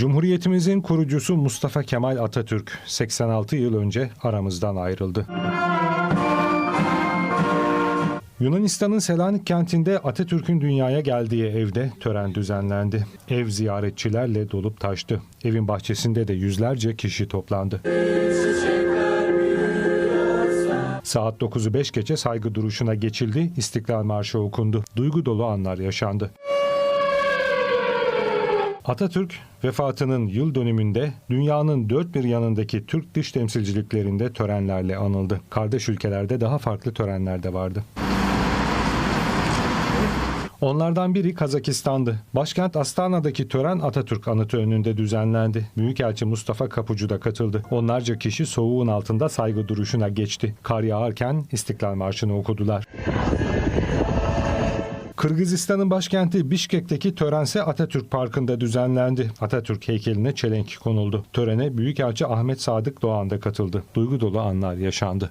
Cumhuriyetimizin kurucusu Mustafa Kemal Atatürk 86 yıl önce aramızdan ayrıldı. Yunanistan'ın Selanik kentinde Atatürk'ün dünyaya geldiği evde tören düzenlendi. Ev ziyaretçilerle dolup taştı. Evin bahçesinde de yüzlerce kişi toplandı. Saat 9'u 5 geçe saygı duruşuna geçildi, İstiklal Marşı okundu. Duygu dolu anlar yaşandı. Atatürk vefatının yıl dönümünde dünyanın dört bir yanındaki Türk dış temsilciliklerinde törenlerle anıldı. Kardeş ülkelerde daha farklı törenler de vardı. Onlardan biri Kazakistan'dı. Başkent Astana'daki tören Atatürk anıtı önünde düzenlendi. Büyükelçi Mustafa Kapucu da katıldı. Onlarca kişi soğuğun altında saygı duruşuna geçti. Kar yağarken İstiklal Marşı'nı okudular. Kırgızistan'ın başkenti Bişkek'teki törense Atatürk Parkı'nda düzenlendi. Atatürk heykeline çelenk konuldu. Törene Büyükelçi Ahmet Sadık Doğan da katıldı. Duygu dolu anlar yaşandı.